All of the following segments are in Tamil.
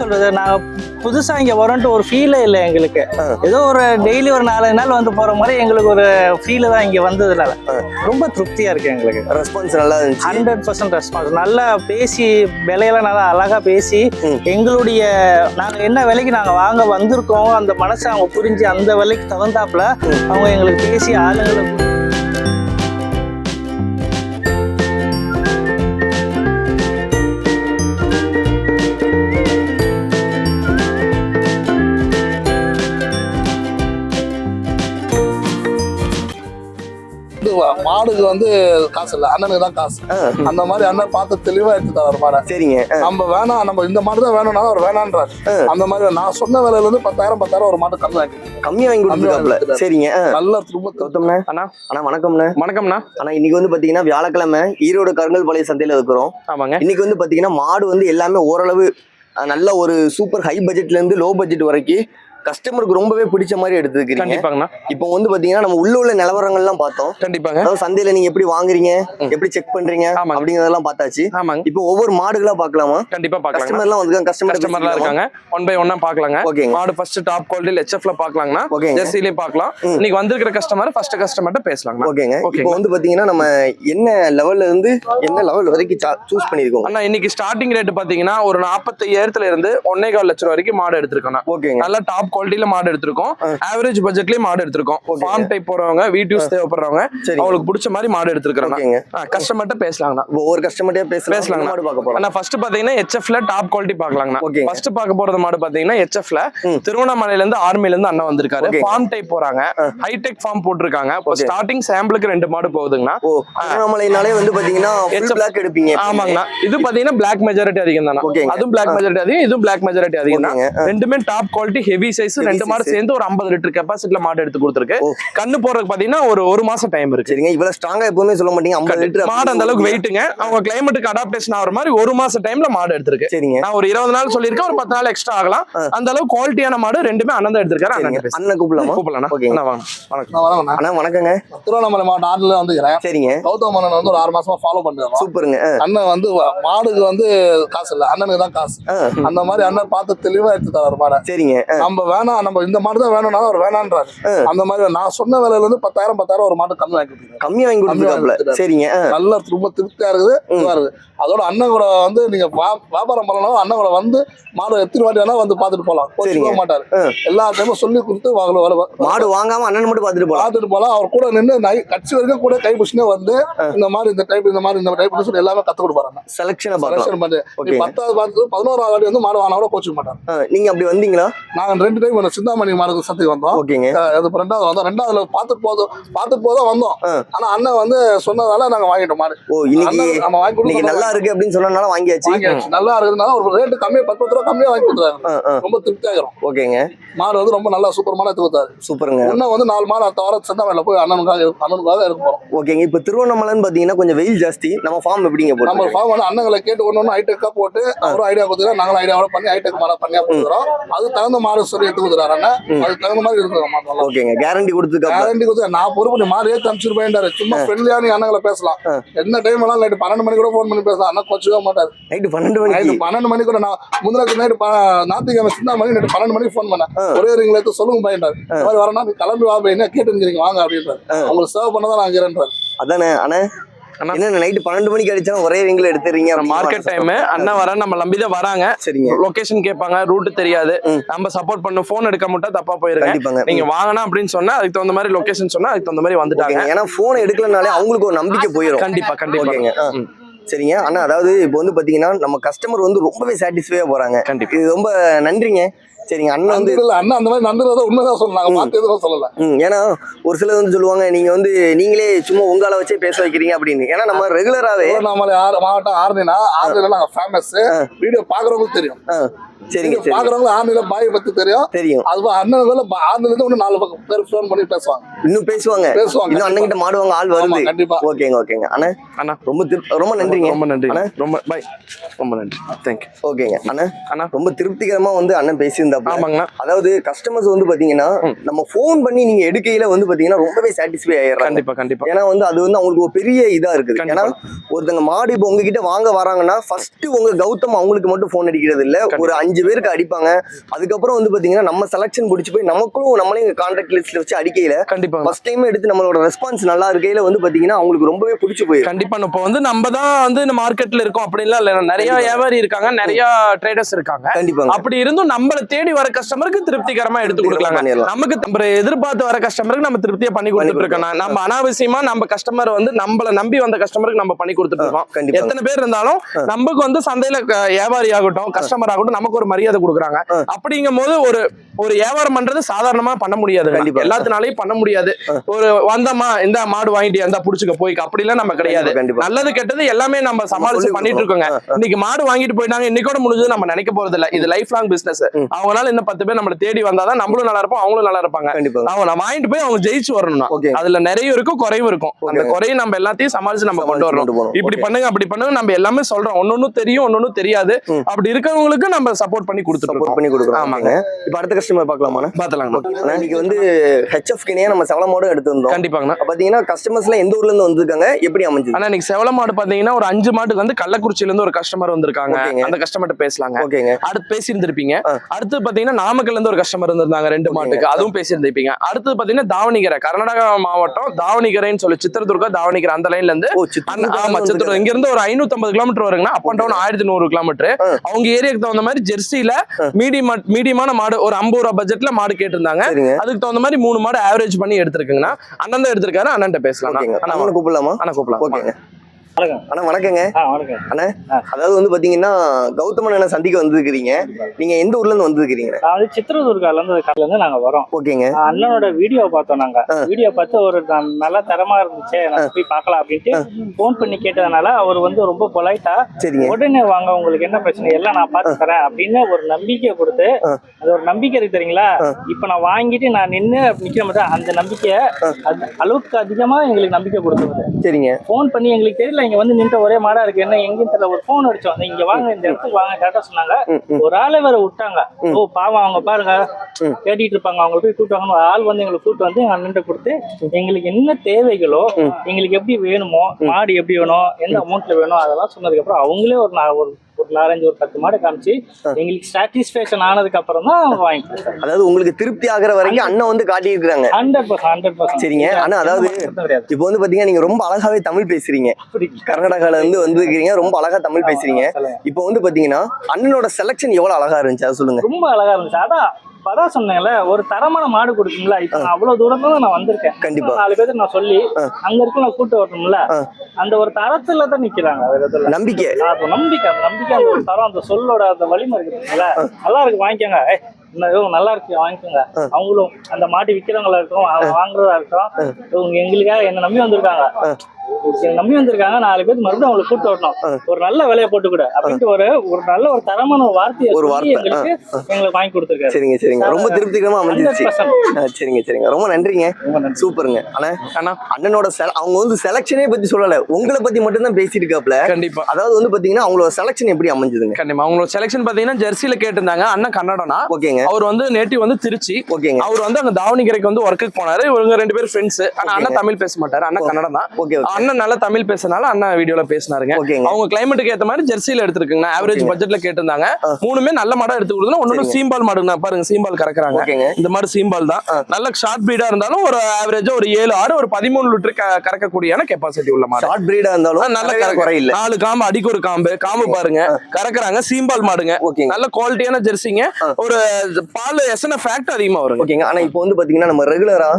சொல்றது? நான் புதுசா இங்க வரோன்ட்டு ஒரு ஃபீலே இல்லை எங்களுக்கு. ஏதோ ஒரு டெய்லி ஒரு நாலு நாள் வந்து போற மாதிரி எங்களுக்கு ஒரு ஃபீல் தான் இங்க வந்ததுனால ரொம்ப திருப்தியா இருக்கு எங்களுக்கு. ரெஸ்பான்ஸ் நல்லா இருந்துச்சு. ஹண்ட்ரட் பர்சன்ட் ரெஸ்பான்ஸ் நல்லா பேசி விலையெல்லாம் நல்லா அழகா பேசி. எங்களுடைய நாங்க என்ன விலைக்கு நாங்க வாங்க வந்திருக்கோம் அந்த மனசை அவங்க புரிஞ்சு அந்த விலைக்கு தகுந்தாப்புல அவங்க எங்களுக்கு பேசி ஆளுங்களை மாடுக்கு வந்து காசு இல்ல. அண்ணனுக்கு தான் காசு. அந்த மாதிரி அண்ணன் பார்த்து தெளிவா எடுத்து தராரு மாடை சரிங்க. நம்ம வேணாம் நம்ம இந்த மாடு தான் வேணும்னா அவர் வேணான்றாரு. அந்த மாதிரி நான் சொன்ன விலையில இருந்து பத்தாயிரம் பத்தாயிரம் ஒரு மாடு கம்மி வாங்கி கம்மியா வாங்கி கொடுத்துருக்காப்ல சரிங்க. நல்லா திரும்ப கௌதம்ண்ணே அண்ணா. அண்ணா வணக்கம்ண்ணே. வணக்கம்ண்ணா. ஆனா இன்னைக்கு வந்து பாத்தீங்கன்னா வியாழக்கிழமை ஈரோடு கருங்கல் பாளைய சந்தையில இருக்கிறோம். ஆமாங்க. இன்னைக்கு வந்து பாத்தீங்கன்னா மாடு வந்து எல்லாமே ஓரளவு நல்ல ஒரு சூப்பர் ஹை பட்ஜெட்ல இருந்து லோ பட்ஜெட் வரைக்கும் கஸ்டமருக்கு ரொம்பவே பிடிச்ச மாதிரி எடுத்துக்கிறீங்க. கண்டிப்பாங்கண்ணா. இப்போ வந்து பாத்தீங்கன்னா நம்ம உள்ள உள்ள நிலவரங்கள்லாம் பார்த்தோம். கண்டிப்பாங்க. அதாவது சந்தையில நீங்க எப்படி வாங்குறீங்க. எப்படி செக் பண்றீங்க. அப்படிங்கறதெல்லாம் பார்த்தாச்சு. ஆமாங்க. இப்போ ஒவ்வொரு மாடுகளா பார்க்கலாமா? கண்டிப்பா பாக்கலாங்க கஸ்டமர்லாம் வந்து கஸ்டமர் கஸ்டமர்லாம் இருக்காங்க. ஒன் பை ஒன்னா பாக்கலாங்க ஓகேங்க. மாடு ஃபர்ஸ்ட் டாப் குவாலிட்டி ஹெச்எஃப்ல பாக்கலாங்கண்ணா ஓகேங்க. ஜெர்சிலையும் பார்க்கலாம். இன்னைக்கு வந்திருக்கிற கஸ்டமர் ஃபர்ஸ்ட் கஸ்டமர்ட்ட பேசலாங்கண்ணா. ஓகேங்க. இப்போ வந்து பாத்தீங்கன்னா நம்ம என்ன லெவல்ல இருந்து என்ன லெவல் வரைக்கும் சூஸ் பண்ணிருக்கோம் அண்ணா இன்னைக்கு ஸ்டார்டிங் ரேட் பாத்தீங்கன்னா ஒரு நாற்பத்தையாயிரத்துல இருந்து ஒன்னே கால் லட்சம் வரைக்கும் மாடு எடுத்திருக்கோம் ஓகேங்க. நல்லா டாப் குவாலிட்டியில மாடு எடுத்திருக்கோம். ஆவரேஜ் பட்ஜெட்லயும் மாடு எடுத்திருக்கோம். ஃபார்ம் டைப் போறவங்க வீட் யூஸ் தேவைப்படுறவங்க அவங்களுக்கு பிடிச்ச மாதிரி மாடு எடுத்திருக்கிறோம் ஓகேங்க. கஸ்டமர்ட்ட பேசலாங்கண்ணா. ஒவ்வொரு கஸ்டமர்ட்டே பேசலாம். பேசலாங்க. மாடு பார்க்க போறோம். ஆனா ஃபர்ஸ்ட் பாத்தீங்கன்னா ஹெச்எஃப்ல டாப் குவாலிட்டி பாக்கலாங்கண்ணா. ஃபர்ஸ்ட் பார்க்க போறது மாடு பாத்தீங்கன்னா ஹெச்எஃப்ல ம். திருவண்ணாமலையில இருந்து ஆர்மில இருந்து அண்ணன் வந்திருக்காரு. ஃபார்ம் டைப் போறாங்க. ஹைடெக் ஃபார்ம் போட்டிருக்காங்க. ஸ்டார்டிங் சாம்பிளுக்கு ரெண்டு மாடு போகுதுங்கண்ணா. திருவண்ணாமலைனாலே வந்து பாத்தீங்கன்னா பிளாக் எடுப்பீங்க ஆமாங்கண்ணா. இது பாத்தீங்கன்னா பிளாக் மெஜாரிட்டி அதிகம் தானே. அதுவும் பிளாக் மெஜாரிட்டி அதிகம் இதுவும் பிளாக் மெஜாரிட்டி அதிகம் தான் ரெண்டுமே டாப் குவாலிட்டி ஹெவி சைஸ் ரெண்டு மாடு. சேர்ந்து ஒரு 50 லிட்டர் கெப்பாசிட்டில மாடு எடுத்து கொடுத்துருக்கு. கண்ணு போறதுக்கு பாத்தீங்கன்னா ஒரு ஒரு மாசம் டைம் இருக்கு. சரிங்க இவ்வளவு ஸ்ட்ராங்கா எப்பவுமே சொல்ல மாட்டீங்க 50 லிட்டர் மாடு அந்த அளவுக்கு வெயிட்டுங்க அவங்க கிளைமேட்டுக்கு அடாப்டேஷன் ஆகிற மாதிரி ஒரு மாசம் டைம்ல மாடு எடுத்திருக்கு. சரிங்க. நான் ஒரு இருபது நாள் சொல்லியிருக்கேன் ஒரு பத்து நாள் எக்ஸ்ட்ரா ஆகலாம். அந்த அளவுக்கு குவாலிட்டியான மாடு ரெண்டுமே அண்ணன் தான் எடுத்திருக்காரு அண்ணன் கூப்பிடலாமா? கூப்பிடலாம் ஓகேங்க. அண்ணா வாங்க. வணக்கம். அண்ணா வணக்கங்க. திருவண்ணாமலை மாவட்டம் ஆறுல வந்துக்கிறேன் சரிங்க. கௌதம் அண்ணன் வந்து ஒரு ஆறு மாசமா ஃபாலோ பண்ணிருக்கோம் சூப்பருங்க. அண்ணன் வந்து மாடுக்கு வந்து காசு இல்ல. அண்ணனுக்கு தான் காசு. ஆ, அந்த மாதிரி அண்ணன் பார்த்து தெளிவா எடுத்து தராரு மாடை. சரிங்க. நம்ம வேணாம் நம்ம இந்த மாடு தான் வேணும்னா அவர் வேணான்றாரு. அந்த மாதிரி நான் சொன்ன விலையில இருந்து பத்தாயிரம் பத்தாயிரம் ஒரு மாடு கம்மி வாங்கி கொடுத்துருக்கேன் கம்மியா வாங்கி கொடுத்துருக்காப்ல. சரிங்க. நல்லா ரொம்ப திருப்தியா இருக்குது. இதுவா இருக்குது. அதோட அண்ணன் கூட வந்து நீங்க வியாபாரம் பண்ணணும். அண்ணன் கூட வந்து மாடு எத்தனை வாட்டி வேணா வந்து பார்த்துட்டு போலாம் சரிங்க. மாட்டாரு. எல்லா டைமும் சொல்லி கொடுத்து வாங்கல மாடு வாங்காம அண்ணன் மட்டும் பாத்துட்டு போலாம் பார்த்துட்டு போலாம் அவர் கூட நின்று நை கட்சி வரைக்கும் கூட கை புஷ்னே வந்து இந்த மாதிரி இந்த டைப் இந்த மாதிரி இந்த டைப் சொல்லி எல்லாமே கத்து கொடுப்பாரு செலக்ஷனை பண்ணி. பத்தாவது பார்த்து பதினோராவது வாட்டி வந்து மாடு வாங்கினா கூட கோச்சிக்க மாட்டாங்க நீங்க அப்படி வந்தீங்களா? நாங்க ரெண்டு டைம் வந்து சிந்தாமணி மாடுக்கு சந்தைக்கு வந்தோம். ஓகேங்க. அது ரெண்டாவது வந்தோம். ரெண்டாவதுல பார்த்துட்டு போதும் பார்த்துட்டு போதும் வந்தோம். ஆனா அண்ணன் வந்து சொன்னதால நாங்க வாங்கிட்டோம் மாடு. ஓ இன்னைக்கு அண்ணன் நம்ம வாங்கி கொடுத்தோம் நல்லா இருக்கு அப்படின்னு சொன்னனால வாங்கியாச்சு. நல்லா இருக்குதுனால ஒரு ரேட்டு கம்மியா பத்து பத்து ரூபா கம்மியா வாங்கி ஆ, ரொம்ப திருப்தியாகிறோம். ஓகேங்க. மாடு வந்து ரொம்ப நல்லா சூப்பரமான எடுத்து கொடுத்தாரு சூப்பருங்க. இன்னும் வந்து நாலு மாடு அடுத்த வாரம் சிந்தாமணில போய் அண்ணனுக்காக அண்ணனுக்காக இருக்க போறோம். ஓகேங்க. இப்ப திருவண்ணாமலைன்னு பாத்தீங்கன்னா கொஞ்சம் வெயில் ஜாஸ்தி. நம்ம ஃபார்ம் எப்படிங்க நம்ம போட்டு ஃபார்ம் வந்து அண்ணங்களை கேட்டு ஒன்று ஒன்று ஹைடெக்கா போட்டு அவரும் ஐடியா கொடுத்துருக்காரு நாங்களும் ஐடியாவோட பண்ணி ஹைடெக் மாடை பண்ணியா கொடுக்குறோம். அது தகுந்த மாடு சொல்லி எடுத்து கொடுத்துறாரு அண்ணன் அதுக்கு தகுந்த மாதிரி மாடு ஓகேங்க. கேரண்டி கொடுத்து நான் பொறுப்பு மாடு ஏற்றி அனுப்பிச்சிருப்பேன்டாரு சும்மா ஃப்ரெண்ட்லியா நீ அண்ணங்களை பேசலாம். என்ன டைம் வேணாலும் நைட்டு பன்னெண்டு மணி கூட ஃபோன் பண்ணி பேசலாம். அண்ணா கொச்சுவே மாட்டாரு நைட்டு பன்னெண்டு நைட்டு பன்னெண்டு மணி கூட நான் முந்தின நைட்டு ஞாயிற்றுக்கிழமை சின்ன மணி நைட்டு பன்னெண்டு மணிக்கு ஃபோன் பண்ணேன். ஒரே எடுத்து சொல்லுங்க பையன்டாரு. இந்த மாதிரி வரனா நீ கிளம்பி வா பையன் வாங்க அப்படின்றாரு. உங்களுக்கு சர்வ் பண்ணதான் நான் இருக்கிறேன்றாரு. அதானே அண்ணா அண்ணா. என்ன நைட்டு பன்னெண்டு மணிக்கு அடிச்சா ஒரே ரிங்ல எடுத்துறீங்க மார்க்கெட் டைம் அண்ணன் வர நம்ம நம்பி தான் வராங்க. சரிங்க. லொகேஷன் கேட்பாங்க ரூட் தெரியாது. நம்ம சப்போர்ட் பண்ண போன் எடுக்க மட்டும் தப்பா போயிருங்க. கண்டிப்பாங்க. நீங்க வாங்கணும் அப்படின்னு சொன்னா அதுக்கு தகுந்த மாதிரி லொகேஷன் சொன்னா அதுக்கு தகுந்த மாதிரி வந்துட்டாங்க. ஏன்னா போன் எடுக்கலனாலே அவங்களுக்கு ஒரு நம்பிக்கை போயிடும் கண்டிப்பா கண்டிப்பா. சரிங்க. அண்ணா அதாவது இப்போ வந்து பாத்தீங்கன்னா நம்ம கஸ்டமர் வந்து ரொம்பவே சாட்டிஸ்ஃபையா போறாங்க. கண்டிப்பா. இது ரொம்ப நன்றிங்க. சரிங்க அண்ணன் வந்து நன்றி இல்ல அண்ணா அந்த மாதிரி நன்றி உண்மைதான் சொன்னாங்க மாத்தி எதுவும் சொல்லல. ம், ஏன்னா ஒரு சிலர் வந்து சொல்லுவாங்க நீங்க வந்து நீங்களே சும்மா உங்கால வச்சே பேச வைக்கிறீங்க அப்படின்னு. ஏன்னா நம்ம ரெகுலராவே திருவண்ணாமலை ஆறு மாவட்டம் ஆர்னினா ஆர்னில நாங்க ஃபேமஸ் வீடியோ பாக்குறவங்களுக்கு தெரியும். சரிங்க பாக்குறவங்க ஆர்னில பாய் பத்தி தெரியும். தெரியும். அது அண்ணன் ஆர்னில இருந்து இன்னும் நாலு பக்கம் பேர் ஃபோன் பண்ணி பேசுவாங்க. இன்னும் பேசுவாங்க. பேசுவாங்க இன்னும் அண்ணன் கிட்ட மாடுவாங்க ஆள் வருது. கண்டிப்பா. ஓகேங்க ஓகேங்க. அண்ணா அண்ணா. ரொம்ப ரொம்ப நன்றிங்க. ரொம்ப நன்றி அண்ணா. ரொம்ப பை ரொம்ப நன்றி. தேங்க்யூ ஓகேங்க. அண்ணா அண்ணா. ரொம்ப திருப்திகரமா வந்து அண்ணன் பேசியிருந்தாப்ல ஆமாங்கண்ணா. அதாவது கஸ்டமர்ஸ் வந்து பாத்தீங்கன்னா. நம்ம ஃபோன் பண்ணி நீங்க எடுக்கையில வந்து பாத்தீங்கன்னா ரொம்பவே சாட்டிஸ்ஃபை ஆயிடுறாங்க. கண்டிப்பா கண்டிப்பா. ஏன்னா வந்து அது வந்து அவங்களுக்கு ஒரு பெரிய இதா இருக்குது. ஏன்னா ஒருத்தங்க மாடு இப்போ உங்ககிட்ட வாங்க வராங்கன்னா ஃபர்ஸ்ட் உங்க கௌதம் அவங்களுக்கு மட்டும் ஃபோன் அடிக்கிறது இல்ல ஒரு. அஞ்சு அஞ்சு பேருக்கு அடிப்பாங்க. அதுக்கப்புறம் வந்து பாத்தீங்கன்னா நம்ம செலக்ஷன் பிடிச்சி போய் நமக்கும் நம்மளே கான்ட்ராக்ட் லிஸ்ட்ல வச்சு அடிக்கையில கண்டிப்பா ஃபர்ஸ்ட் டைம் எடுத்து நம்மளோட ரெஸ்பான்ஸ் நல்லா இருக்கையில வந்து பாத்தீங்கன்னா அவங்களுக்கு ரொம்பவே பிடிச்சி போயிடும் கண்டிப்பா இப்போ வந்து நம்ம தான் வந்து இந்த மார்க்கெட்ல இருக்கோம் அப்படின்லாம் இல்ல. நிறைய கண்டிப்பா. வியாபாரி இருக்காங்க. நிறைய ட்ரேடர்ஸ் இருக்காங்க. கண்டிப்பாங்க. அப்படி இருந்தும் நம்மள தேடி வர கஸ்டமருக்கு திருப்திகரமா எடுத்து பண்ணிடலாம். நமக்கு நம்ம எதிர்பார்த்து வர கஸ்டமருக்கு நம்ம திருப்தியா பண்ணி கொடுத்துட்டு இருக்கோம். நம்ம அனாவசியமா நம்ம கஸ்டமர் வந்து நம்மள நம்பி வந்த கஸ்டமருக்கு நம்ம பண்ணி கொடுத்துட்டு இருக்கோம். கண்டிப்பா எத்தனை பேர் இருந்தாலும் நமக்கு வந்து சந்தையில வியாபாரி ஆகட்டும் கஸ்டமர் ஆகட்டும் நமக்கு ஒரு மரியாதை கொடுக்குறாங்க. அப்படிங்கும் போது ஒரு ஒரு வியாபாரம் பண்றது சாதாரணமா பண்ண முடியாது. கண்டிப்பா. எல்லாத்தினாலையும் பண்ண முடியாது. ஒரு வந்தமா இந்த மாடு வாங்கிட்டு இருந்தா புடிச்சுக்க போய்க்க அப்படிலாம் நம்ம கிடையாது. நல்லது கெட்டது எல்லாமே நம்ம சமாளிச்சு பண்ணிட்டு இருக்கோங்க. இன்னைக்கு மாடு வாங்கிட்டு போயிட்டாங்க இன்னைக்கோட முடிஞ்சது நம்ம நினைக்க போறது இல்ல இது லைஃப் லாங் பிசினஸ். அவங்களால இன்னும் பத்து பேர் நம்மள தேடி வந்தாதான் நம்மளும் நல்லா இருப்போம் அவங்களும் நல்லா இருப்பாங்க. அவங்க நான் வாங்கிட்டு போய் அவங்க ஜெயிச்சு வரணும் ஓகே. அதுல நிறைய இருக்கும் குறைவும் இருக்கும். அந்த. குறையும் நம்ம எல்லாத்தையும் சமாளிச்சு நம்ம கொண்டு வரணும். இப்படி. பண்ணுங்க அப்படி பண்ணுங்க நம்ம எல்லாமே சொல்றோம். ஒன்னொன்னு தெரியும் ஒன்னொன்னு தெரியாது. அப்படி இருக்கிறவங்களுக்கு நம்ம சப்போர்ட் பண்ணி இருக்கோம். பண்ணி கொடுக்குறோம். ஆமாங்க. இப்போ அடுத்த கஸ்டமர் பார்க்கலாமா பாத்தலாங்கண்ணா ஆனா இன்னைக்கு வந்து ஹெச்எஃப் கிணியா நம்ம செவலமோட எடுத்து வந்தோம் கண்டிப்பாங்கண்ணா பாத்தீங்கன்னா கஸ்டமர்ஸ்லாம் எந்த ஊர்ல இருந்து வந்திருக்காங்க? எப்படி அமைஞ்சது? ஆனா இன்னைக்கு செவல மாடு பாத்தீங்கன்னா ஒரு அஞ்சு மாட்டுக்கு வந்து கள்ளக்குறிச்சியில இருந்து ஒரு கஸ்டமர் வந்திருக்காங்க. அந்த கஸ்டமர்ட்ட பேசலாங்க. ஓகேங்க. அடுத்து பேசியிருந்திருப்பீங்க. அடுத்து பாத்தீங்கன்னா நாமக்கல்ல இருந்து ஒரு கஸ்டமர் இருந்திருந்தாங்க ரெண்டு. மாட்டுக்கு. அதுவும் பேசியிருந்திருப்பீங்க. அடுத்து பாத்தீங்கன்னா தாவணிகரை கர்நாடகா மாவட்டம் தாவணிகரைன்னு சொல்லி சித்திரதுர்கா தாவணிகரை அந்த லைன்ல இருந்து ஆமா சித்தூர் சித்திரம் இங்க இருந்து ஒரு ஐநூத்தி ஐம்பது கிலோமீட்டர் வருங்கன்னா அப் அண்ட் டவுன் ஆயிரத்தி நூறு கிலோமீட்டர். அவங்க ஏரியாக்கு தகுந்த மாதிரி ஜெர்சில மீடியம் மீடியமான மாடு ஒரு ஐம்பது ரூபா பட்ஜெட்ல மாடு கேட்டிருந்தாங்க. அதுக்கு தகுந்த மாதிரி மூணு மாடு ஆவரேஜ் பண்ணி எடுத்திருக்குங்கண்ணா. அண்ணன் தான் எடுத்திருக்காரு அண்ணன் பேசலாம் அண்ணா கூப்பிடலாமா? அண்ணா கூப்பிடலாம். வணக்கம் அண்ணா வணக்கங்க. ஆ வணக்கம். அதாவது வந்து பாத்தீங்கன்னா கௌதமன் அண்ணன் சந்திக்க வந்திருக்கிறீங்க. நீங்க எந்த ஊர்ல இருந்து வந்திருக்கிறீங்க? நான் வந்து சித்திரதுர்கால இருந்து கடல இருந்து நாங்க வரோம். ஓகேங்க. அண்ணனோட வீடியோ பார்த்தோம் நாங்க. வீடியோ பார்த்து ஒரு நல்ல தரமா இருந்துச்சு நான் போய் பார்க்கலாம் அப்படின்ட்டு ஃபோன் பண்ணி கேட்டதுனால அவர் வந்து ரொம்ப பொலைட்டா சரிங்க. உடனே வாங்க உங்களுக்கு என்ன பிரச்சனை? எல்லாம் நான் பார்த்து தரேன். அப்படின்னு ஒரு நம்பிக்கை கொடுத்து. அது ஒரு நம்பிக்கை இருக்கு தெரியுங்களா. இப்ப நான் வாங்கிட்டு நான் நின்று நிக்கிற மாதிரி அந்த நம்பிக்கையை அது அளவுக்கு அதிகமா எங்களுக்கு நம்பிக்கை கொடுத்தது சரிங்க. ஃபோன் பண்ணி எங்களுக்கு தெரியல இங்க வந்து நின்ற ஒரே மாடா இருக்கு. என்ன எங்கேயும் தெரியல. ஒரு ஃபோன் அடிச்சோம் இங்க வாங்க இந்த இடத்துக்கு வாங்க கரெக்டா சொன்னாங்க. ஒரு ஆளை வேற விட்டாங்க. ஓ பாவம் அவங்க பாருங்க. கேட்டிட்டு இருப்பாங்க. அவங்க போய் கூட்டு வாங்கன்னு ஆள் வந்து எங்களை கூட்டு வந்து எங்க அண்ணன் கொடுத்து எங்களுக்கு என்ன தேவைகளோ. எங்களுக்கு எப்படி வேணுமோ மாடு எப்படி வேணும் எந்த அமௌண்ட்ல வேணும் அதெல்லாம் சொன்னதுக்கு அப்புறம் அவங்களே ஒரு ஒரு ஒரு நாலஞ்சு ஒரு பத்து மாடு காமிச்சு எங்களுக்கு சாட்டிஸ்பேக்ஷன் ஆனதுக்கு அப்புறம் தான் வாங்கிட்டு அதாவது உங்களுக்கு திருப்தி ஆகுற வரைக்கும் அண்ணன் வந்து காட்டி இருக்கிறாங்க ஹண்ட்ரட் பர்சன்ட் ஹண்ட்ரட் பர்சன்ட் சரிங்க. ஆனா அதாவது- இப்போ வந்து பாத்தீங்கன்னா நீங்க ரொம்ப அழகாவே தமிழ் பேசுறீங்க. கர்நாடகால இருந்து வந்திருக்கிறீங்க ரொம்ப அழகா தமிழ் பேசுறீங்க. இப்போ வந்து பாத்தீங்கன்னா அண்ணனோட செலக்ஷன் எவ்வளவு அழகா இருந்துச்சு? அதை சொல்லுங்க. ரொம்ப அழகா இருந்துச்சு. அதான் அதான் சொன்னேன்ல ஒரு தரமான மாடு கொடுக்குங்களா இப்ப நான் அவ்வளவு தூரத்துல நான் வந்திருக்கேன். கண்டிப்பா. நாலு பேருக்கு நான் சொல்லி. அங்க இருக்க நான் கூட்டு வரணும்ல. அந்த ஒரு தரத்துல தான் நிக்கிறாங்க இல்ல. நம்பிக்கை. அது நம்பிக்கை அந்த நம்பிக்கை அந்த ஒரு தரம் அந்த சொல்லோட அந்த வலிமை இருக்குங்களா நல்லா இருக்கு வாங்கிக்கோங்க. இவங்க நல்லா இருக்கு வாங்கிக்கோங்க. அவங்களும் அந்த மாட்டு விக்கிறவங்களா இருக்கட்டும் வாங்குறதா இருக்கட்டும் இவங்க எங்களுக்காக என்ன நம்பி வந்திருக்காங்க. என்னை நம்பி வந்திருக்காங்க. நாலு பேர் மறுபடியும் அவங்களை கூட்டு வரணும். ஒரு நல்ல விலையை போட்டு கொடு அப்படின்ட்டு ஒரு ஒரு நல்ல ஒரு தரமான ஒரு வார்த்தையை ஒரு வார்த்தை, எங்களுக்கு எங்களுக்கு வாங்கி கொடுத்துருக்காரு. சரிங்க சரிங்க. ரொம்ப திருப்திகரமா அமைஞ்சிருச்சு. 100% ஆ, சரிங்க சரிங்க. ரொம்ப நன்றிங்க. சூப்பருங்க. அண்ணா அண்ணா. அண்ணனோட அவங்க வந்து செலக்ஷனே பத்தி சொல்லல. உங்களை பத்தி மட்டும் தான் பேசியிருக்காப்ல கண்டிப்பா. அதாவது வந்து பாத்தீங்கன்னா அவங்களோட செலக்ஷன் எப்படி அமைஞ்சதுங்க? கண்டிப்பா. அவங்களோட செலெக்ஷன் பாத்தீங்கன்னா ஜெர்சில கேட்டிருந்தாங்க. அண்ணன் கன்னடனா. ஓகேங்க. அவர் வந்து நேட்டிவ் வந்து திருச்சி. ஓகேங்க. அவர் வந்து அங்க தாவணிகரைக்கு வந்து ஒர்க்குக்கு போனாரு. இவங்க ரெண்டு பேரும் ஃப்ரெண்ட்ஸ் ஆனா. அண்ணன் தமிழ் பேச மாட்டாரு. அண்ணன் கன்னடம் தான் ஓகே ஓகே. அண்ணன் நல்லா தமிழ் பேசினால அண்ணன் வீடியோல பேசினாருங்க. அவங்க கிளைமேட்டுக்கு ஏத்த மாதிரி ஜெர்சியில எடுத்திருக்குங்க. ஆவரேஜ். பட்ஜெட்ல கேட்டிருந்தாங்க. மூணுமே நல்ல மாடா எடுத்து கொடுத்தா ஒன்னு. சீம்பால் மாடுங்க. பாருங்க சீம்பால் கறக்குறாங்க. இந்த மாதிரி சீம்பால் தான். நல்ல ஷார்ட் பீடா இருந்தாலும் ஒரு ஆவரேஜா ஒரு ஏழு ஆறு ஒரு பதிமூணு லிட்டர் கறக்கக்கூடியான கெப்பாசிட்டி உள்ள மாடு. ஷார்ட் பிரீடா இருந்தாலும் நல்ல கறவை கறக்கு. குறை இல்ல நாலு காம்பு அடிக்கு ஒரு காம்பு காம்பு பாருங்க. கறக்குறாங்க சீம்பால் மாடுங்க. நல்ல குவாலிட்டியான ஜெர்சிங்க. ஒரு பால் எசன ஃபேக்ட் அதிகமா வருங்க. ஓகேங்க. ஆனா இப்போ வந்து பாத்தீங்கன்னா நம்ம ரெகுலரா.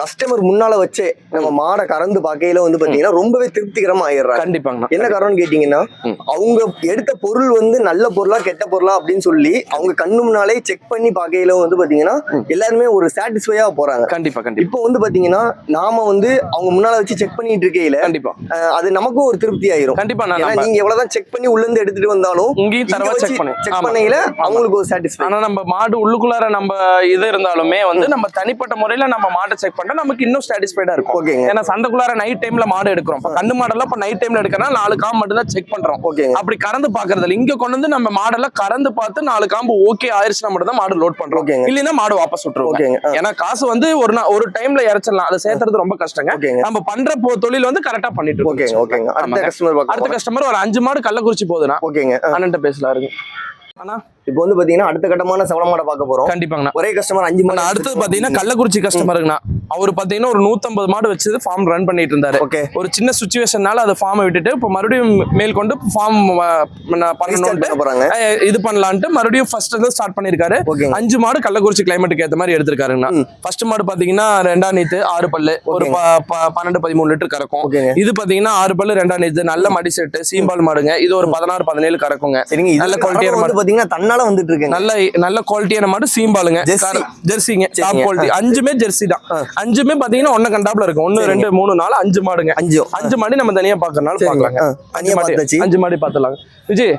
கஸ்டமர் முன்னால வச்சே நம்ம மாடை கறந்து பார்க்கையில வந்து பாத்தீங்கன்னா ரொம்பவே திருப்திகரமா ஆயிடுறாங்க கண்டிப்பாங்கண்ணா. என்ன காரணம்னு கேட்டீங்கன்னா. அவங்க எடுத்த பொருள் வந்து நல்ல பொருளா கெட்ட பொருளா அப்படின்னு சொல்லி அவங்க கண்ணு முன்னாலே செக் பண்ணி பார்க்கையில வந்து பாத்தீங்கன்னா எல்லாருமே ஒரு சாட்டிஸ்ஃபையா போறாங்க. கண்டிப்பா கண்டிப்பா. இப்போ வந்து பாத்தீங்கன்னா நாம வந்து அவங்க முன்னால வச்சு செக் பண்ணிட்டு இருக்கையில கண்டிப்பா. அது நமக்கும் ஒரு திருப்தி ஆயிரும் கண்டிப்பா நான் நீங்க எவ்வளவுதான் செக் பண்ணி உள்ள இருந்து எடுத்துட்டு வந்தாலும் இங்கேயும் இங்க தரவா செக் பண்ணி. செக். பண்ணையில. அவங்களுக்கு ஒரு சாட்டிஸ்ஃபை ஆனா நம்ம மாடு உள்ளுக்குள்ளார நம்ம இது இருந்தாலுமே வந்து நம்ம தனிப்பட்ட முறையில நம்ம மாட்டை செக் பண்ணா நமக்கு இன்னும் சாட்டிஸ்ஃபைடா இருக்கும். ஓகேங்க. ஏன்னா சந்தைக்குள்ளார நைட் டைம்ல மாடு எடுக்கிறோம். இப்ப கண்ணு மாடெல்லாம் இப்ப நைட் டைம்ல எடுக்கறனா நாலு காம்பு மட்டும் தான் செக் பண்றோம். ஓகேங்க அப்படி கறந்து பாக்குறது இல்ல இங்க கொண்டு வந்து நம்ம மாடெல்லாம் கறந்து பார்த்து நாலு காம்பு ஓகே ஆயிருச்சுன்னா மட்டும் தான் மாடு லோட் பண்றோம். ஓகேங்க இல்லைன்னா மாடு வாபஸ் விட்டுருவோம். ஏன்னா காசு வந்து ஒரு ஒரு டைம்ல இறச்சிடலாம். அதை சேர்த்துறது ரொம்ப கஷ்டங்க. நம்ம பண்ற தொழில் வந்து கரெக்டா பண்ணிட்டு இருக்கோம் அடுத்த. கஸ்டமர் அடுத்த பார்க்கலாம் கஸ்டமர் ஒரு அஞ்சு மாடு கள்ளக்குறிச்சி போகுதுண்ணா. ஓகேங்க ஆ, அண்ணன்ட்ட பேசலாருங்க அண்ணா. இப்போ வந்து பாத்தீங்கன்னா அடுத்த கட்டமான செவல மாடை பார்க்க போறோம். கண்டிப்பாங்கண்ணா. ஒரே கஸ்டமர் அஞ்சு மாடு அடுத்தது பாத்தீங்கன்னா கள்ளக்குறிச்சி கஸ்டமருங்கண்ணா அவர் பாத்தீங்கன்னா ஒரு நூத்தம்பது மாடு வச்சு ஃபார்ம் ரன் பண்ணிட்டு இருந்தாரு. ஓகே ஒரு சின்ன சுச்சுவேஷனால அதை ஃபார்மை விட்டுட்டு இப்போ மறுபடியும் மேல் கொண்டு ஃபார்ம் பண்ணணும்ட்டு பண்ண போறாங்க. அஹ் இது பண்ணலான்ட்டு மறுபடியும் ஃபர்ஸ்ட் இருந்து ஸ்டார்ட் பண்ணிருக்காரு. அஞ்சு மாடு கள்ளக்குறிச்சி கிளைமேட்டுக்கு ஏத்த மாதிரி எடுத்திருக்காருங்கண்ணா. ஃபர்ஸ்ட் மாடு பாத்தீங்கன்னா ரெண்டாம் நீத்து ஆறு பல்லு ஒரு பன்னெண்டு பதிமூணு லிட்டர் கறக்கும். இது பாத்தீங்கன்னா ஆறு பல்லு ரெண்டாம் நீத்து நல்ல மடி செட்டு சீம்பால் மாடுங்க. இது ஒரு பதினாறு பதினேழு கறக்குங்க. சரிங்க. நல்ல நல்ல quality-யான குவாலிட்டி வந்து பாத்தீங்கன்னா தன்னால வந்துட்டு இருக்குங்க. நல்ல நல்ல குவாலிட்டியான மாடு சீம்பாலுங்க. ஜெர்சிங்க டாப். குவாலிட்டி அஞ்சுமே ஜெர்சி தான். அஞ்சுமே பாத்தீங்கன்னா ஒன்னு கண்டாப்ல இருக்கும். ஒன்னு. ரெண்டு மூணு நாலு அஞ்சு மாடுங்க. அஞ்சு. அஞ்சு மாடு நம்ம தனியா பாக்கறனால. பாக்கலாங்க. அஞ்சு மாடு. அஞ்சு மாடு பாத்துலாங்க விஜய்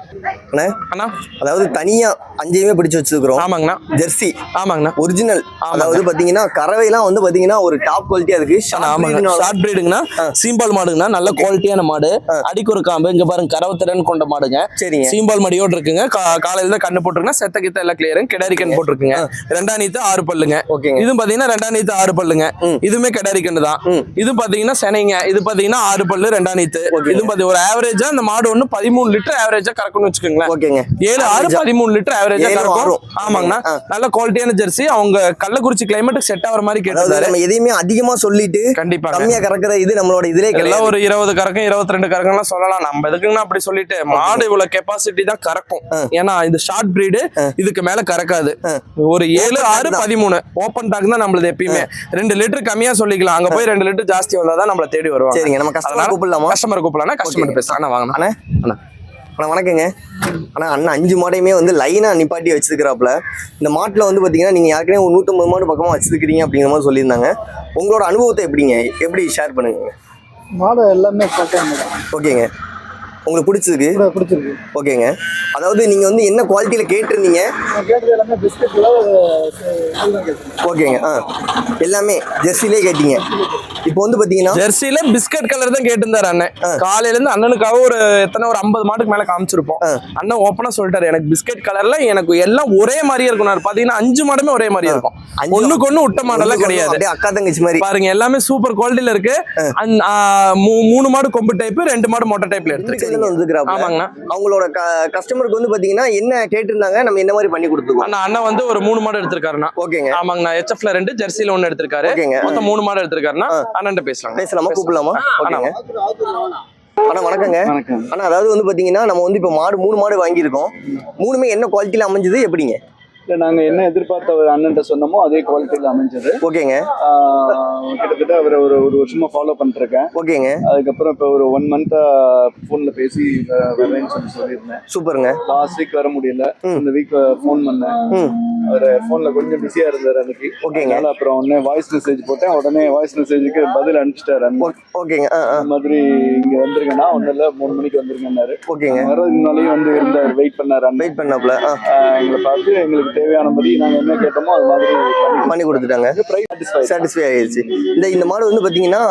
அண்ணா, அதாவது தனியா அஞ்சையுமே பிடிச்சு வச்சிருக்கிறோம். ஆமாங்கண்ணா. ஜெர்சி ஆமாங்கண்ணா. ஒரிஜினல். அதாவது பாத்தீங்கன்னா கறவைலாம் வந்து பாத்தீங்கன்னா ஒரு டாப் குவாலிட்டியா இருக்கு. ஷார்ட் பிரீடுங்கண்ணா சீம்பால் மாடுங்கண்ணா. நல்ல குவாலிட்டியான மாடு. அடிக்கு ஒரு காம்பு. இங்க பாருங்க கரவத்திறன் கொண்ட மாடுங்க. சரிங்க. சீம்பால் மடியோட இருக்குங்க. காலையில தான் கண்ணு போட்டுருக்குங்க செத்த கித்த எல்லாம் கிளியருங்க கிடாரி கண் போட்டிருக்குங்க. ரெண்டாம் நீத்து ஆறு பல்லுங்க. ஓகேங்க இதுவும் பாத்தீங்கன்னா ரெண்டாம் நீத்து ஆறு பல்லுங்க. இதுவுமே கிடாரி கண்ணு தான். இது பாத்தீங்கன்னா செனைங்க. இது பாத்தீங்கன்னா ஆறு பல்லு ரெண்டாம் நீத்து. இது பாத்தீங்க ஒரு ஆவரேஜா இந்த மாடு ஒண்ணு பதிமூணு லிட்டர் ஆவரேஜா கறக்கணும்னு வச்சுக்கோங்களேன். ஓகேங்க ஏழு ஆறு? பதிமூணு லிட்டர் ஆவரேஜா கறக்கும். ஆமாங்கண்ணா. நல்ல குவாலிட்டியான ஜெர்சி அவங்க கள்ளக்குறிச்சி கிளைமேட்டுக்கு செட் ஆகிற மாதிரி கேட்டிருந்தாரு. நம்ம எதையுமே அதிகமா சொல்லிட்டு கண்டிப்பாங்க. கம்மியா கறக்குற இது நம்மளோட இதுலே எல்லாம் ஒரு இருபது கறக்கும் இருபத்தி ரெண்டு கறக்கம்லாம் சொல்லலாம். நம்ம எதுக்குன்னா அப்படி சொல்லிட்டு? மாடு இவ்வளவு கெப்பாசிட்டி தான் கறக்கும். ஏன்னா இது ஷார்ட் பிரீடு. இதுக்கு மேல கறக்காது. ஒரு ஏழு ஆறு தான். பதிமூணு. ஓப்பன் டாக் தான் நம்மளது எப்பயுமே. ரெண்டு லிட்டர் கம்மியா சொல்லிக்கலாம். அங்க போய் ரெண்டு லிட்டர் ஜாஸ்தி வந்தாதான் நம்மள தேடி வருவாங்க. சரிங்க. நம்ம கஸ்டமர் கூப்பிடலாமா? கஸ்டமர் கூப்பிடலாம் கஸ்டமர். பேசலாம். அண்ணா வாங்கண்ணா. அண்ணா. அண்ணா. அண்ணா வணக்கங்க. அண்ணா அண்ணா அஞ்சு மாடையுமே வந்து லைனா நிப்பாட்டி வச்சிருக்கிறாப்புல. இந்த மாட்டுல வந்து பாத்தீங்கன்னா நீங்க யாருக்கனே ஒரு நூத்தம்பது மாடு பக்கமா வச்சிருக்கிறீங்க அப்படிங்கிற மாதிரி சொல்லியிருந்தாங்க. உங்களோட அனுபவத்தை எப்படிங்க? எப்படி ஷேர் பண்ணுங்க. மாடு எல்லாமே கரெக்டாக ஓகேங்க. உங்களுக்கு பிடிச்சதுக்கு கூட பிடிச்சிருக்கு. ஓகேங்க. அதாவது நீங்க வந்து என்ன குவாலிட்டியில கேட்டிருந்தீங்க? நான் ஓகேங்க. ஆ. எல்லாமே ஜெர்சிலே கேட்டீங்க. இப்போ வந்து பாத்தீங்கன்னா ஜெர்சில பிஸ்கட் கலர் தான் கேட்டிருந்தாரு அண்ணன். காலையில இருந்து அண்ணனுக்காக ஒரு எத்தனை ஒரு ஐம்பது மாட்டுக்கு மேல காமிச்சிருப்போம். ஆ. அண்ணன் ஓப்பனா சொல்லிட்டாரு எனக்கு பிஸ்கட் கலர்ல எனக்கு எல்லாம் ஒரே மாதிரியே இருக்கும் பாத்தீங்கன்னா அஞ்சு மாடுமே ஒரே மாதிரியே இருக்கும். ஒண்ணுக்கு ஒண்ணு விட்ட மாடெல்லாம் கிடையாது. அப்படியே அக்கா தங்கச்சி மாதிரி. பாருங்க எல்லாமே சூப்பர் குவாலிட்டில இருக்கு. அந்- ஆ, மூ- மூணு மாடு கொம்பு டைப் ரெண்டு மாடு மொட்டை டைப்ல ரெண்டு கையில வந்துக்கிறாப்புல ஆமாங்கண்ணா. அவங்களோட கஸ்டமருக்கு வந்து பாத்தீங்கன்னா என்ன கேட்டிருந்தாங்க நம்ம என்ன மாதிரி பண்ணி கொடுத்துருக்கோம்? அண்ணா அண்ணன் வந்து ஒரு மூணு மாடு எடுத்திருக்காருண்ணா. ஓகேங்க. ஆமாங்கண்ணா. ஹெச்எஃப்ல ரெண்டு ஜெர்சில ஒண்ணு எடுத்திருக்காரு. ஓகேங்க. மொத்தம் மூணு மாடு எடுத்திருக்காருண்ணா. அண்ணன் பேசலாம்? பேசலாமா. கூப்பிடலாமா? ஓகேங்க. அண்ணா வணக்கங்க. வணக்கம். அண்ணா அதாவது வந்து பாத்தீங்கன்னா நம்ம வந்து இப்போ மாடு மூணு மாடு வாங்கியிருக்கோம். மூணுமே என்ன குவாலிட்டியில அமைஞ்சது எப்படிங்க? இல்லை நாங்கள் என்ன எதிர்பார்த்த ஒரு அண்ணன்ட்ட சொன்னோமோ அதே குவாலிட்டியில் அமைஞ்சது. ஓகேங்க. கிட்டத்தட்ட அவரை ஒரு ஒரு வருஷமா ஃபாலோ பண்ணிருக்கேன் ஓகேங்க. அதுக்கப்புறம் இப்போ ஒரு ஒன் மந்த்தா ஃபோனில் பேசி வரேன்னு சொல்லி சொல்லியிருந்தேன். சூப்பருங்க. லாஸ்ட் வீக் வர முடியல. இந்த வீக் ஃபோன் பண்ணேன். அவர் ஃபோனில் கொஞ்சம் பிஸியா இருந்தார் அன்னைக்கு. ஓகேங்க. அதனால அப்புறம் உடனே வாய்ஸ் மெசேஜ் போட்டேன். உடனே வாய்ஸ் மெசேஜுக்கு பதில் அனுப்பிச்சிட்டாரு ஓகேங்க இந்த மாதிரி இங்க வந்திருக்கேன்னா ஒன்றும் இல்லை மூணு மணிக்கு வந்திருக்கேன்னாரு. ஓகேங்க வர்றதுக்கு முன்னாலேயும் வந்து இருந்தார். வெயிட் பண்ணாரு வெயிட் பண்ணாப்ல எங்களை பார்த்து எங்களுக்கு தேவையானபடி நாங்க என்ன கேட்டோமோ அது மாதிரி பண்ணி கொடுத்துட்டாங்க. சாட்டிஸ்ஃபை சாட்டிஸ்ஃபை ஆயிடுச்சு. இந்த இந்த மாடு வந்து பாத்தீங்கன்னா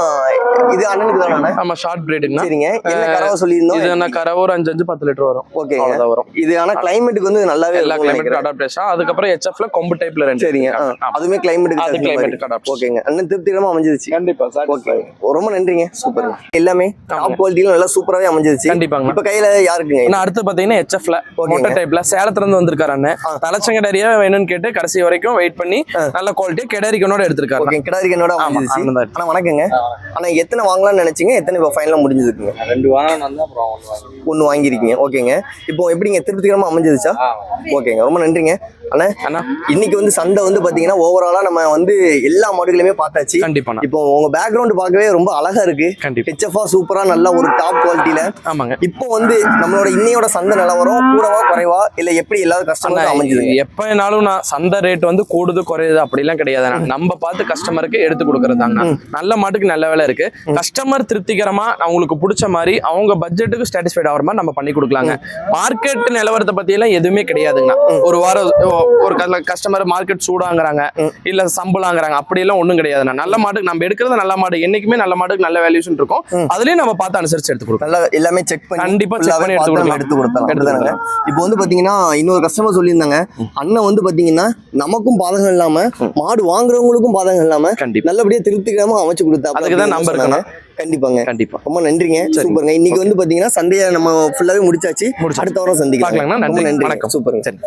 இது அண்ணனுக்கு தானே ஆமா ஷார்ட் பிரீடுங்கண்ணா சரிங்க. என்ன கறவை சொல்லியிருந்தோம்? இது என்ன கரை ஒரு அஞ்சு அஞ்சு பத்து லிட்டர் வரும். ஓகேங்க. அவ்வளவுதான் வரும். இது ஆனா கிளைமேட்டுக்கு வந்து நல்லாவே எல்லா கிளைமேட்டுக்கு அடாப்டேஷன் அதுக்கப்புறம் ஹெச்எஃப்ல கொம்பு டைப்ல ரெண்டு சரிங்க. அதுவுமே அது கிளைமேட்டுக்கு கிளைமேட்டுக்கு அடாப்ட் ஓகேங்க. அண்ணன் திருப்திகரமா அமைஞ்சிருச்சு. கண்டிப்பா ஓகே. ரொம்ப நன்றிங்க. சூப்பர். எல்லாமே டாப் குவாலிட்டியில நல்லா சூப்பராவே அமைஞ்சிருச்சு. கண்டிப்பாங்க. இப்ப கையில யாருக்குங்க? இன்னும் அடுத்து பாத்தீங்கன்னா ஹெச்எஃப்ல ஓகேங்க. மொட்டை டைப்ல சேலத்துல இருந்து வந்திருக்காரு அண்ணன். தலைச்சங்கடரியா வேணும்னு கேட்டு கடைசி வரைக்கும் வெயிட் பண்ணி நல்ல குவாலிட்டியா கெடாரிக்கனோட எடுத்திருக்காரு. ஓகே கிடாரிக்கனோட அமைஞ்சிருச்சு. ஆனா வணக்கங்க. ஆனா எத்தனை வாங்கலாம்னு நினைச்சீங்க? எத்தனை இப்போ ஃபைனலா முடிஞ்சிருக்குங்க ரெண்டு வாரம் அப்புறம் ஒன்று வாங்கி ஒன்னு வாங்கிருக்கீங்க. ஓகேங்க. இப்போ எப்படிங்க? திருப்திகரமா அமைஞ்சிருச்சா? ஓகேங்க. ரொம்ப நன்றிங்க. அண்ணா அண்ணா இன்னைக்கு வந்து சண்டை வந்து பாத்தீங்கன்னா ஓவராலா நம்ம வந்து எல்லா மாடுகளையுமே பார்த்தாச்சு. கண்டிப்பாண்ணா இப்போ உங்க பேக்ரவுண்ட் பார்க்கவே ரொம்ப அழகா இருக்கு. கண்டிப்பா. ஹெச்எஃப்ஆ சூப்பரா நல்ல ஒரு டாப் குவாலிட்டியில ஆமாங்க. இப்போ வந்து நம்மளோட இன்னையோட சந்தை நிலவரம் கூடவா குறைவா? இல்ல எப்படி எல்லாரும் அண்ணா, கஸ்டமருக்கு அமைஞ்சதுங்க? எப்பனாலும் நான் சந்தை ரேட் வந்து கூடுது குறையுது அப்படிலாம் கிடையாது அண்ணா. நம்ம பார்த்து கஸ்டமருக்கு எடுத்து கொடுக்கறதாங்க நல்ல மாட்டுக்கு நல்ல வேலை இருக்கு. கஸ்டமர் திருப்திகரமா அவங்களுக்கு பிடிச்ச மாதிரி அவங்க பட்ஜெட்டுக்கு சாட்டிஸ்ஃபைட் ஆகிற மாதிரி நம்ம பண்ணி கொடுக்கலாங்க. மார்க்கெட் நிலவரத்தை பத்தி எல்லாம் எதுவுமே கிடையாதுங்கண்ணா. ஒரு வாரம் ஒரு கஸ்டமர் மார்க்கெட் சூடாங்கிறாங்க. இல்ல சம்பளாங்கிறாங்க அப்படி எல்லாம் ஒண்ணும் கிடையாதுண்ணா நல்ல மாட்டுக்கு நம்ம எடுக்கிறது நல்ல மாடு. என்னைக்குமே நல்ல மாட்டுக்கு நல்ல வேல்யூஷன் இருக்கும். அதுலயும் நம்ம பார்த்து அனுசரிச்சு எடுத்து கொடுக்கலாம். எல்லாமே செக் பண்ணி கண்டிப்பா எடுத்து கொடுக்கலாம். எடுத்து அப்படிதானங்க? இப்போ வந்து பாத்தீங்கன்னா இன்னொரு கஸ்டமர் சொல்லியிருந்தாங்க. அண்ணன் வந்து பாத்தீங்கன்னா நமக்கும் பாதகம் இல்லாம மாடு வாங்குறவங்களுக்கும் பாதகம் இல்லாம கண்டிப்பா. நல்லபடியா திருப்திகரமா அமைச்சு கொடுத்தா அதுக்கு தான் number இருக்கணும். கண்டிப்பாங்க. கண்டிப்பா. ரொம்ப நன்றிங்க. சூப்பருங்க. இன்னைக்கு வந்து பாத்தீங்கன்னா சந்தையை நம்ம ஃபுல்லாவே முடிச்சாச்சு. அடுத்த வாரம் சந்திக்கலாம். ரொம்ப நன்றி. சூப்பருங்க. சரி.